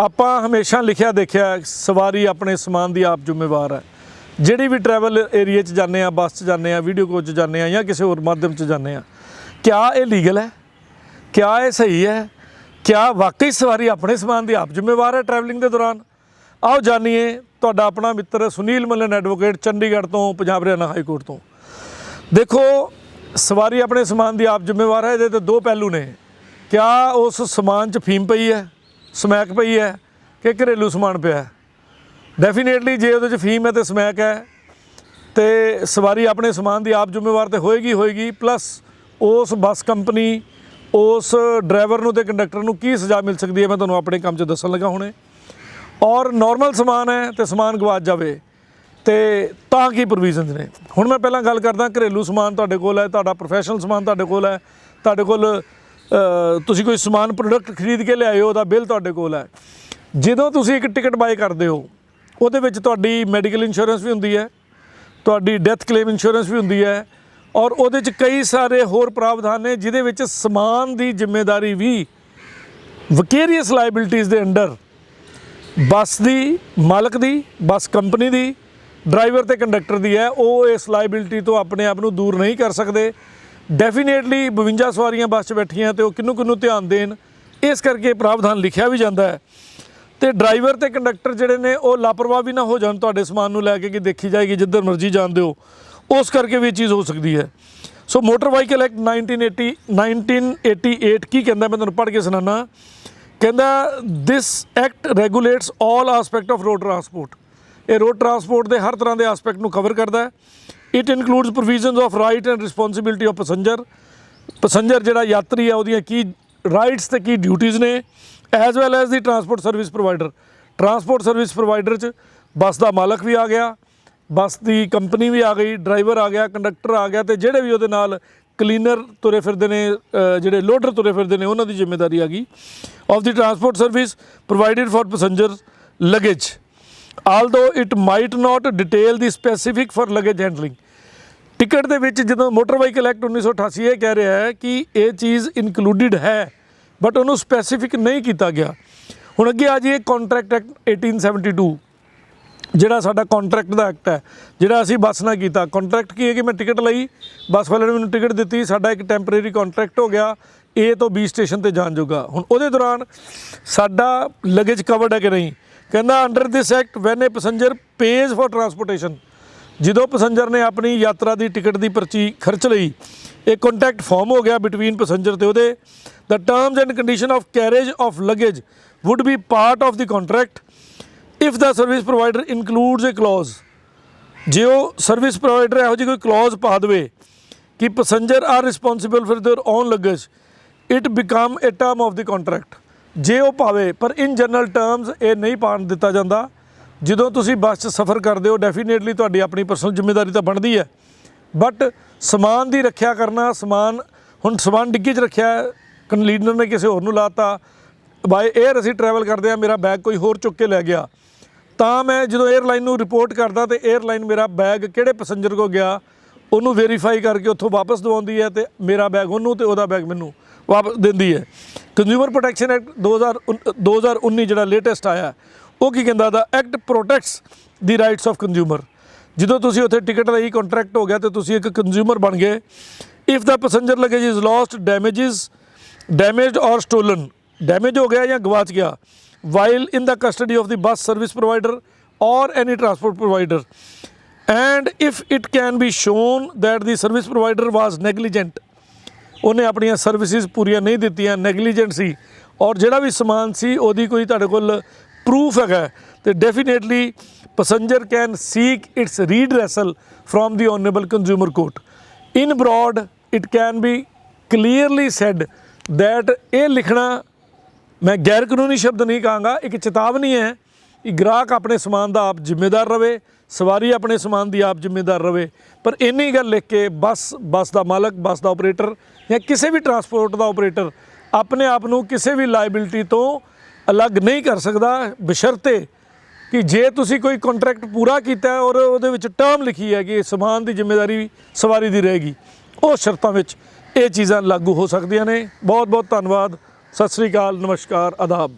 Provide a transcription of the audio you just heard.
ਆਪਾਂ ਹਮੇਸ਼ਾ ਲਿਖਿਆ ਦੇਖਿਆ ਸਵਾਰੀ ਆਪਣੇ ਸਮਾਨ ਦੀ ਆਪ ਜ਼ਿੰਮੇਵਾਰ ਹੈ। ਜਿਹੜੀ ਵੀ ਟਰੈਵਲ ਏਰੀਆ 'ਚ ਜਾਂਦੇ ਆ ਬੱਸ 'ਚ ਜਾਂਦੇ ਆ ਵੀਡੀਓ ਕੋਚ 'ਚ ਜਾਂਦੇ ਆ ਜਾਂ ਕਿਸੇ ਹੋਰ ਮਾਧਿਅਮ 'ਚ ਜਾਂਦੇ ਆ ਕਿਆ ਇਹ ਲੀਗਲ ਹੈ? ਕਿਆ ਇਹ ਸਹੀ ਹੈ? ਕਿਆ ਵਾਕਈ ਸਵਾਰੀ ਆਪਣੇ ਸਮਾਨ ਦੀ ਆਪ ਜ਼ਿੰਮੇਵਾਰ ਹੈ ਟਰੈਵਲਿੰਗ ਦੇ ਦੌਰਾਨ? ਆਓ ਜਾਣੀਏ ਤੁਹਾਡਾ ਆਪਣਾ ਮਿੱਤਰ ਸੁਨੀਲ ਮੱਲਨ ਐਡਵੋਕੇਟ ਚੰਡੀਗੜ੍ਹ ਤੋਂ, ਪੰਜਾਬ ਹਰਿਆਣਾ ਹਾਈ ਕੋਰਟ ਤੋਂ। ਦੇਖੋ, ਸਵਾਰੀ ਆਪਣੇ ਸਮਾਨ ਦੀ ਆਪ ਜ਼ਿੰਮੇਵਾਰ ਹੈ, ਇਹਦੇ ਤੇ ਦੋ ਪਹਿਲੂ ਨੇ। ਕਿਆ ਉਸ ਸਮਾਨ 'ਚ ਫੀਮ ਪਈ ਹੈ? ਸਮੈਕ ਪਈ ਹੈ ਕਿ ਘਰੇਲੂ ਸਮਾਨ ਪਿਆ ਹੈ। ਡੈਫੀਨੇਟਲੀ ਜੇ ਉਹਦੇ 'ਚ ਫੀਮ ਹੈ ਤੇ ਸਮੈਕ ਹੈ। ਤੇ ਸਵਾਰੀ ਆਪਣੇ ਸਮਾਨ ਦੀ ਆਪ ਜ਼ਿੰਮੇਵਾਰ ਤੇ ਹੋਏਗੀ ਹੋਏਗੀ। ਪਲੱਸ ਉਸ ਬੱਸ ਕੰਪਨੀ, ਉਸ ਡਰਾਈਵਰ ਨੂੰ ਤੇ ਕੰਡਕਟਰ ਨੂੰ ਕੀ ਸਜ਼ਾ ਮਿਲ ਸਕਦੀ ਹੈ, ਮੈਂ ਤੁਹਾਨੂੰ ਆਪਣੇ ਕੰਮ 'ਚ ਦੱਸਣ ਲੱਗਾ ਹੁਣੇ। ਔਰ ਨਾਰਮਲ ਸਮਾਨ ਹੈ ਤੇ ਸਮਾਨ ਗਵਾਚ ਜਾਵੇ, ਤੇ ਤਾਂ ਕੀ ਪ੍ਰੋਵੀਜ਼ਨਸ ਨੇ? ਹੁਣ ਮੈਂ ਪਹਿਲਾਂ ਗੱਲ ਕਰਦਾ, ਘਰੇਲੂ ਸਮਾਨ ਤੁਹਾਡੇ ਕੋਲ ਹੈ, ਤੁਹਾਡਾ ਪ੍ਰੋਫੈਸ਼ਨਲ ਸਮਾਨ ਤੁਹਾਡੇ ਕੋਲ ਹੈ, ਤੁਹਾਡੇ ਕੋਲ ਤੁਸੀਂ ਕੋਈ ਸਮਾਨ ਪ੍ਰੋਡਕਟ ਖਰੀਦ ਕੇ ਲਿਆਏ ਹੋ, ਉਹਦਾ ਬਿੱਲ ਤੁਹਾਡੇ ਕੋਲ ਹੈ। ਜਦੋਂ ਤੁਸੀਂ ਇੱਕ ਟਿਕਟ ਬਾਏ ਕਰਦੇ ਹੋ, ਉਹਦੇ ਵਿੱਚ ਤੁਹਾਡੀ ਮੈਡੀਕਲ ਇੰਸ਼ੋਰੈਂਸ ਵੀ ਹੁੰਦੀ ਹੈ, ਤੁਹਾਡੀ ਡੈਥ ਕਲੇਮ ਇੰਸ਼ੋਰੈਂਸ ਵੀ ਹੁੰਦੀ ਹੈ, ਔਰ ਉਹਦੇ 'ਚ ਕਈ ਸਾਰੇ ਹੋਰ ਪ੍ਰਾਵਧਾਨ ਨੇ, ਜਿਹਦੇ ਵਿੱਚ ਸਮਾਨ ਦੀ ਜ਼ਿੰਮੇਵਾਰੀ ਵੀ ਵਕੇਰੀਅਸ ਲਾਇਬਿਲਟੀਜ਼ ਦੇ ਅੰਡਰ ਬੱਸ ਦੀ, ਮਾਲਕ ਦੀ, ਬੱਸ ਕੰਪਨੀ ਦੀ ਡਰਾਈਵਰ ਤੇ ਕੰਡਕਟਰ ਦੀ ਹੈ, ਉਹ ਇਸ ਲਾਇਬਿਲਟੀ ਤੋਂ ਆਪਣੇ ਆਪ ਨੂੰ ਦੂਰ ਨਹੀਂ ਕਰ ਸਕਦੇ। ਡੈਫੀਨੇਟਲੀ 52 ਸਵਾਰੀਆਂ ਬੱਸ 'ਚ ਬੈਠੀਆਂ ਤੇ ਉਹ ਕਿੰਨੂੰ ਕਿੰਨੂੰ ਧਿਆਨ ਦੇਣ, ਇਸ ਕਰਕੇ ਪ੍ਰਾਵਧਾਨ ਲਿਖਿਆ ਵੀ ਜਾਂਦਾ ਹੈ। ਤੇ ਡਰਾਈਵਰ ਤੇ ਕੰਡਕਟਰ ਜਿਹੜੇ ਨੇ, ਉਹ ਲਾਪਰਵਾਹ ਵੀ ਨਾ ਹੋ ਜਾਣ ਤੁਹਾਡੇ ਸਮਾਨ ਨੂੰ ਲੈ ਕੇ ਕਿ ਦੇਖੀ ਜਾਏਗੀ, ਜਿੱਧਰ ਮਰਜ਼ੀ ਜਾਂਦੇ ਹੋ ਉਸ ਕਰਕੇ ਵੀ ਇਹ ਚੀਜ਼ ਹੋ ਸਕਦੀ ਹੈ। ਸੋ ਮੋਟਰ ਵਾਹੀਕਲ ਐਕਟ 1980 1988 ਕੀ ਕਹਿੰਦਾ ਮੈਂ ਤੁਹਾਨੂੰ ਪੜ੍ਹ ਕੇ ਸੁਣਾਉਣਾ ਕਹਿੰਦਾ this act regulates all aspect of road transport ਇਹ ਰੋਡ ਟਰਾਂਸਪੋਰਟ ਦੇ ਹਰ ਤਰ੍ਹਾਂ ਦੇ ਐਸਪੈਕਟ ਨੂੰ ਕਵਰ ਕਰਦਾ ਹੈ। It includes provisions of right and responsibility of passenger passenger ਜਿਹੜਾ ਯਾਤਰੀ ਹੈ, ਉਹਦੀਆਂ ਕੀ ਰਾਈਟਸ ਤੇ ਕੀ ਡਿਊਟੀਆਂ ਨੇ as well as the transport service provider transport service provider ਚ ਬੱਸ ਦਾ ਮਾਲਕ ਵੀ ਆ ਗਿਆ, ਬੱਸ ਦੀ ਕੰਪਨੀ ਵੀ ਆ ਗਈ ਡਰਾਈਵਰ ਆ ਗਿਆ ਕੰਡਕਟਰ ਆ ਗਿਆ ਤੇ ਜਿਹੜੇ ਵੀ ਉਹਦੇ ਨਾਲ ਕਲੀਨਰ ਤੁਰੇ ਫਿਰਦੇ ਨੇ ਜਿਹੜੇ ਲੋਡਰ ਤੁਰੇ ਫਿਰਦੇ ਨੇ, ਉਹਨਾਂ ਦੀ ਜ਼ਿੰਮੇਵਾਰੀ ਆ ਗਈ। Of the transport service provided for passenger luggage although it might not detail the specific for luggage handling ticket ਦੇ ਵਿੱਚ ਜਦੋਂ ਮੋਟਰ ਵਾਹੀਕਲ ਐਕਟ 1988 ਇਹ ਕਹਿ ਰਿਹਾ ਹੈ ਕਿ ਇਹ ਚੀਜ਼ ਇਨਕਲੂਡਡ ਹੈ ਬਟ ਉਹਨੂੰ ਸਪੈਸੀਫਿਕ ਨਹੀਂ ਕੀਤਾ ਗਿਆ। ਹੁਣ ਅੱਗੇ ਆ ਜਾਈਏ ਕੰਟਰੈਕਟ ਐਕਟ 1872 ਜਿਹੜਾ ਸਾਡਾ ਕੰਟਰੈਕਟ ਦਾ ਐਕਟ ਹੈ, ਜਿਹੜਾ ਅਸੀਂ ਬੱਸ ਨਾਲ ਕੀਤਾ। ਕੰਟਰੈਕਟ ਕੀ ਹੈ ਕਿ ਮੈਂ ਟਿਕਟ ਲਈ, ਬੱਸ ਵਾਲੇ ਨੇ ਮੈਨੂੰ ਟਿਕਟ ਦਿੱਤੀ, ਸਾਡਾ ਇੱਕ ਟੈਂਪਰੇਰੀ ਕੰਟਰੈਕਟ ਹੋ ਗਿਆ, A ਤੋਂ B ਸਟੇਸ਼ਨ ਤੇ ਜਾਣ ਜੋਗਾ। ਹੁਣ ਉਹਦੇ ਦੌਰਾਨ ਸਾਡਾ ਲਗੇਜ ਕਵਰਡ ਹੈ ਕਿ ਨਹੀਂ? ਕਹਿੰਦਾ under this act when a passenger pays for transportation ਜਦੋਂ ਪੈਸੇਂਜਰ ਨੇ ਆਪਣੀ ਯਾਤਰਾ ਦੀ ਟਿਕਟ ਦੀ ਪਰਚੀ ਖਰਚ ਲਈ, ਇਹ ਕੰਟੈਕਟ ਫਾਰਮ ਹੋ ਗਿਆ ਬਿਟਵੀਨ ਪੈਸੇਂਜਰ ਤੇ ਉਹਦੇ। The terms and condition of carriage of luggage would be part of the contract if the service provider includes a clause ਜੇ ਉਹ ਸਰਵਿਸ ਪ੍ਰੋਵਾਈਡਰ ਇਹੋ ਜਿਹੀ ਕੋਈ ਕਲੋਜ਼ ਪਾ ਦੇਵੇ ਕਿ passenger are responsible for their own luggage it become a term of the contract ਜੇ ਉਹ ਪਾਵੇ ਪਰ ਇਨ ਜਨਰਲ ਟਰਮਸ ਇਹ ਨਹੀਂ ਪਾਣ ਦਿੱਤਾ ਜਾਂਦਾ। ਜਦੋਂ ਤੁਸੀਂ ਬੱਸ 'ਚ ਸਫ਼ਰ ਕਰਦੇ ਹੋ ਡੈਫੀਨੇਟਲੀ ਤੁਹਾਡੀ ਆਪਣੀ ਪਰਸਨਲ ਜ਼ਿੰਮੇਵਾਰੀ ਤਾਂ ਬਣਦੀ ਹੈ। ਬਟ ਸਮਾਨ ਦੀ ਰੱਖਿਆ ਕਰਨਾ, ਸਮਾਨ, ਹੁਣ ਸਮਾਨ ਡਿੱਗੀ 'ਚ ਰੱਖਿਆ ਕਨਲੀਡਰ ਨੇ ਕਿਸੇ ਹੋਰ ਨੂੰ ਲਾਤਾ ਬਾਏ 에ਅਰ ਅਸੀਂ ਟਰੈਵਲ ਕਰਦੇ ਆ ਮੇਰਾ ਬੈਗ ਕੋਈ ਹੋਰ ਚੁੱਕ ਕੇ ਲੈ ਗਿਆ। ਤਾਂ ਮੈਂ ਜਦੋਂ 에ਅਰਲਾਈਨ ਨੂੰ ਰਿਪੋਰਟ ਕਰਦਾ ਤੇ 에ਅਰਲਾਈਨ ਮੇਰਾ ਬੈਗ ਕਿਹੜੇ ਪੈਸੇਂਜਰ ਕੋ ਗਿਆ, ਉਹਨੂੰ ਵੈਰੀਫਾਈ ਕਰਕੇ ਉੱਥੋਂ ਵਾਪਸ ਦਵਾਉਂਦੀ ਹੈ ਤੇ ਮੇਰਾ ਬੈਗ ਉਹਨੂੰ ਤੇ ਉਹਦਾ ਬੈਗ ਮੈਨੂੰ। ਵਾਪ, ਦਿੰਦੀ ਹੈ। ਕੰਜ਼ਿਊਮਰ ਪ੍ਰੋਟੈਕਸ਼ਨ ਐਕਟ 2019 ਜਿਹੜਾ ਲੇਟੈਸਟ ਆਇਆ, ਉਹ ਕੀ ਕਹਿੰਦਾ the act protects the rights of consumer ਜਦੋਂ ਤੁਸੀਂ ਉੱਥੇ ਟਿਕਟ ਲਈ ਕੰਟਰੈਕਟ ਹੋ ਗਿਆ ਤੇ ਤੁਸੀਂ ਇੱਕ ਕੰਜ਼ਿਊਮਰ ਬਣ ਗਏ। If the passenger luggage is lost damages damaged or stolen damage ਹੋ ਗਿਆ ਜਾਂ ਗਵਾਚ ਗਿਆ while in the custody of the bus service provider or any transport provider and if it can be shown that the service provider was negligent ਉਹਨੇ ਆਪਣੀਆਂ services ਪੂਰੀਆਂ ਨਹੀਂ ਦਿੱਤੀਆਂ ਨੈਗਲੀਜੈਂਟ ਸੀ। ਔਰ ਜਿਹੜਾ ਵੀ ਸਮਾਨ ਸੀ, ਉਹਦੀ ਕੋਈ ਤੁਹਾਡੇ ਕੋਲ ਪ੍ਰੂਫ ਹੈਗਾ। ਤੇ definitely passenger can seek its redressal from the honourable consumer court in broad it can be clearly said that ਇਹ ਲਿਖਣਾ ਮੈਂ ਗੈਰ ਕਾਨੂੰਨੀ ਸ਼ਬਦ ਨਹੀਂ ਕਹਾਂਗਾ, ਇੱਕ ਚੇਤਾਵਨੀ ਹੈ ਕਿ ਗ੍ਰਾਹਕ ਆਪਣੇ ਸਮਾਨ ਦਾ ਆਪ ਜ਼ਿੰਮੇਦਾਰ ਰਵੇ। ਸਵਾਰੀ ਆਪਣੇ ਸਮਾਨ ਦੀ ਆਪ ਜ਼ਿੰਮੇਦਾਰ ਰਵੇ, ਪਰ ਇੰਨੀ ਗੱਲ ਲਿਖ ਕੇ ਬੱਸ ਬੱਸ ਦਾ ਮਾਲਕ, ਬੱਸ ਦਾ ਆਪਰੇਟਰ ਜਾਂ ਕਿਸੇ ਵੀ ਟਰਾਂਸਪੋਰਟ ਦਾ ਆਪਰੇਟਰ ਆਪਣੇ ਆਪ ਨੂੰ ਕਿਸੇ ਵੀ ਲਾਇਬਿਲਟੀ ਤੋਂ ਅਲੱਗ ਨਹੀਂ ਕਰ ਸਕਦਾ, ਬਸ਼ਰਤੇ ਕਿ ਜੇ ਤੁਸੀਂ ਕੋਈ ਕੰਟਰੈਕਟ ਪੂਰਾ ਕੀਤਾ ਔਰ ਉਹਦੇ ਵਿੱਚ ਟਰਮ ਲਿਖੀ ਹੈ ਕਿ ਸਮਾਨ ਦੀ ਜ਼ਿੰਮੇਵਾਰੀ ਸਵਾਰੀ ਦੀ ਰਹੇਗੀ, ਉਹ ਸ਼ਰਤਾਂ ਵਿੱਚ ਇਹ ਚੀਜ਼ਾਂ ਲਾਗੂ ਹੋ ਸਕਦੀਆਂ ਨੇ। ਬਹੁਤ ਬਹੁਤ ਧੰਨਵਾਦ। ਸਤਿ ਸ੍ਰੀ ਅਕਾਲ। ਨਮਸਕਾਰ। ਆਦਾਬ।